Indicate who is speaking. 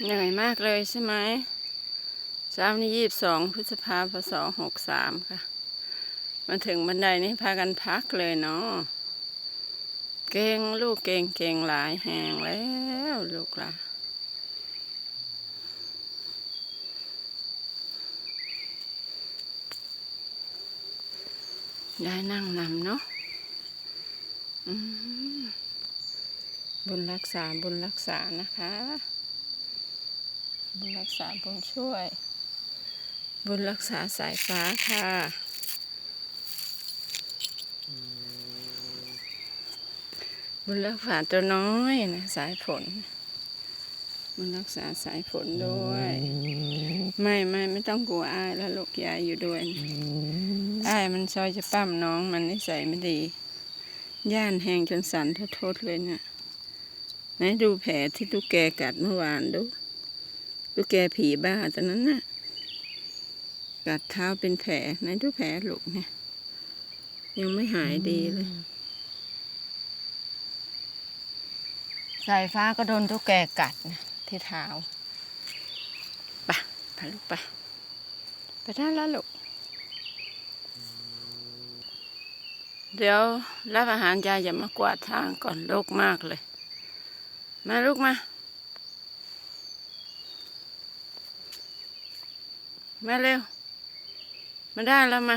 Speaker 1: เหนื่อยมากเลยใช่ไหมเช้านี้ยี่บสองพฤษภาพศหกสามค่ะ มาถึงบันไดนี่พากันพักเลยเนาะเก่งลูกเก่งเก่งหลายแหงแล้วลูกละได้นั่งนำเนาะบุญรักษาบุญรักษานะคะ บุญรักษาบุญช่วย บุญรักษาสายฟ้าค่ะบุญรักษาตัวน้อยนะสายฝนบุญรักษาสายฝนด้วย ไม่ไม่ไม่ต้องกลัวอายแล้วลูกยายอยู่ด้วยอายมันซอยจะปั้มน้องมันนิสัยไม่ดี ย่านแหงจนสันทะทดเลยเนี่ยไหนดูแผลที่ตุ๊กแกกัดเมื่อวานดู ตุ๊กแกผีบ้าตอนนั้นน่ะ กัดเท้าเป็นแผลไหนดูแผลลูกเนี่ย ยังไม่หายดีเลย สายฟ้าก็โดนตุ๊กแกกัดนะที่เท้าไปะไปลูกไปะไปได้แล้วลูก เดี๋ยวรับอาหารยายอย่ามากวาดทางก่อนโรคมากเลย มาลูกมา มาเร็ว มาได้แล้วมา